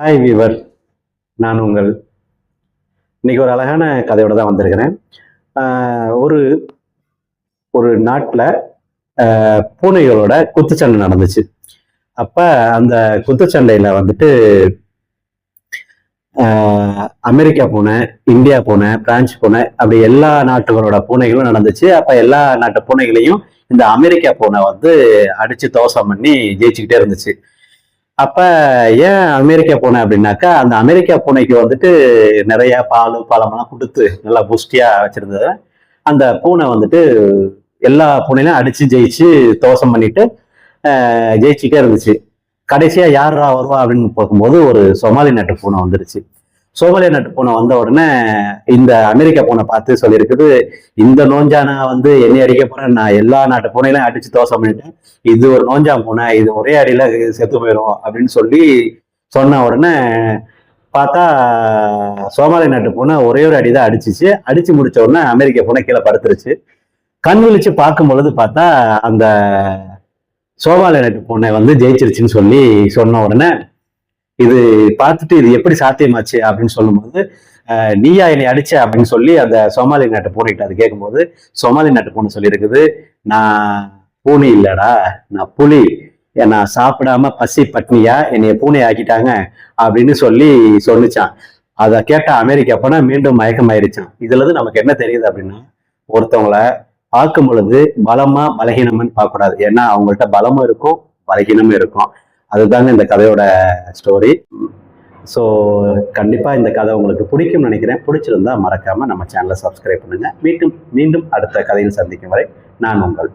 Hi viewer நான் உங்கள் இன்னைக்கு ஒரு அழகான கதையோட தான் வந்திருக்கிறேன். ஆஹ் ஒரு ஒரு நாட்டில் பூனைகளோட குத்துச்சண்டை நடந்துச்சு. அப்போ அந்த குத்துச்சண்டையில் வந்துட்டு ஆஹ் அமெரிக்கா பூனை இந்தியா பூனை பிரான்ஸ் பூனை அப்படி எல்லா நாட்டுகளோட பூனைகளும் நடந்துச்சு. அப்போ எல்லா நாட்டு பூனைகளையும் இந்த அமெரிக்கா பூனை வந்து அடிச்சு தோசம் பண்ணி ஜெயிச்சுக்கிட்டே இருந்துச்சு. அப்ப ஏன் அமெரிக்கா பூனை அப்படின்னாக்கா அந்த அமெரிக்கா பூனைக்கு வந்துட்டு நிறைய பால் பழமெல்லாம் கொடுத்து நல்லா புஷ்டியா வச்சிருந்தது அந்த பூனை வந்துட்டு எல்லா பூனையிலும் அடிச்சு ஜெயிச்சு தோசம் பண்ணிட்டு ஜெயிச்சுக்கே ஜெயிச்சுட்டே இருந்துச்சு. கடைசியா யாரா வருவா அப்படின்னு பார்க்கும்போது ஒரு சோமாலி நாட்டு பூனை வந்துருச்சு. சோமாலியா நாட்டு பூனை வந்த உடனே இந்த அமெரிக்கா பூனை பார்த்து சொல்லியிருக்குது இந்த நோஞ்சானா வந்து என்னை அடிக்க போறேன் நான் எல்லா நாட்டு பூனையிலும் அடிச்சு தோசை பண்ணிட்டேன். இது ஒரு நோஞ்சான் பூனை இது ஒரே அடியில செத்து போயிடும் அப்படின்னு சொல்லி சொன்ன உடனே பார்த்தா சோமாலிய நாட்டு பூனை ஒரே ஒரு அடி தான் அடிச்சிச்சு. அடிச்சு முடிச்ச உடனே அமெரிக்க பூனை கீழே படுத்துருச்சு. கண் விழிச்சு பார்க்கும் பொழுது பார்த்தா அந்த சோமாலிய நாட்டு பூனை வந்து ஜெயிச்சிருச்சுன்னு சொல்லி சொன்ன உடனே இது பார்த்துட்டு இது எப்படி சாத்தியமாச்சு அப்படின்னு சொல்லும்போது நீயா என்னை அடிச்ச அப்படின்னு சொல்லி அந்த சோமாலி நாட்டு பூனைகிட்ட அது கேட்கும்போது சோமாலி நாட்டு பூனை சொல்லியிருக்குது நான் பூனை இல்லடா நான் புலி. நான் சாப்பிடாம பசி பட்னியா என்னைய பூனை ஆக்கிட்டாங்க அப்படின்னு சொல்லி சொல்லிச்சான் அதை கேட்ட அமெரிக்கா போனா மீண்டும் மயக்கமாயிருச்சான். இதுல இருந்து நமக்கு என்ன தெரியுது அப்படின்னா ஒருத்தவங்கள பார்க்கும் பொழுது பலமா பலகீனம்னு பார்க்கக்கூடாது. ஏன்னா அவங்கள்ட்ட பலமும் இருக்கும் பலகீனமும் இருக்கும். அதுதாங்க இந்த கதையோட ஸ்டோரி ஸோ கண்டிப்பாக இந்த கதை உங்களுக்கு பிடிக்கும்னு நினைக்கிறேன். பிடிச்சிருந்தா மறக்காமல் நம்ம சேனலை சப்ஸ்கிரைப் பண்ணுங்கள் மீண்டும் மீண்டும் அடுத்த கதையில் சந்திக்கும் வரை நான் உங்கள்